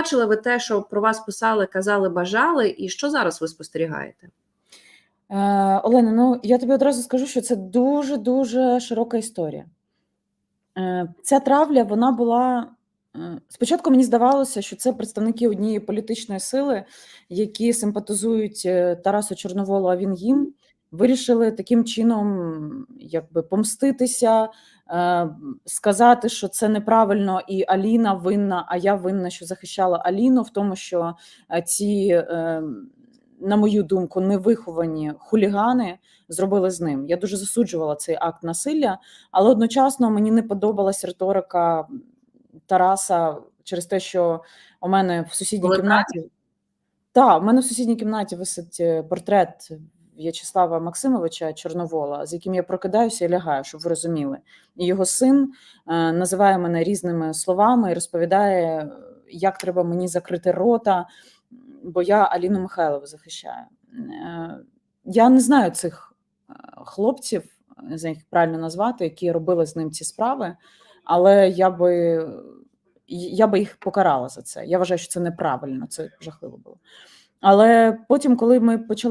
бачили ви те, що про вас писали, казали, бажали, і що зараз ви спостерігаєте? Е, Олена, ну я тобі одразу скажу, що це дуже дуже широка історія. Е, Ця травля вона була. е, Спочатку мені здавалося, що це представники однієї політичної сили, які симпатизують е, Тарасу Чорноволу, а він їм вирішили таким чином якби помститися, е, сказати, що це неправильно, і Аліна винна, а я винна, що захищала Аліну в тому, що е, ці, е, на мою думку, невиховані хулігани зробили з ним. Я дуже засуджувала цей акт насилля, але одночасно мені не подобалась риторика Тараса через те, що у мене в сусідній Коли кімнаті. Так, у мене в сусідній кімнаті висить портрет В'ячеслава Максимовича Чорновола, з яким я прокидаюся і лягаю, щоб ви розуміли. І його син е, називає мене різними словами і розповідає, е, як треба мені закрити рота, бо я Аліну Михайлову захищаю. Е, я не знаю цих хлопців, не знаю, як правильно назвати, які робили з ним ці справи, але я би, я би їх покарала за це. Я вважаю, що це неправильно, це жахливо було. Але потім, коли ми почали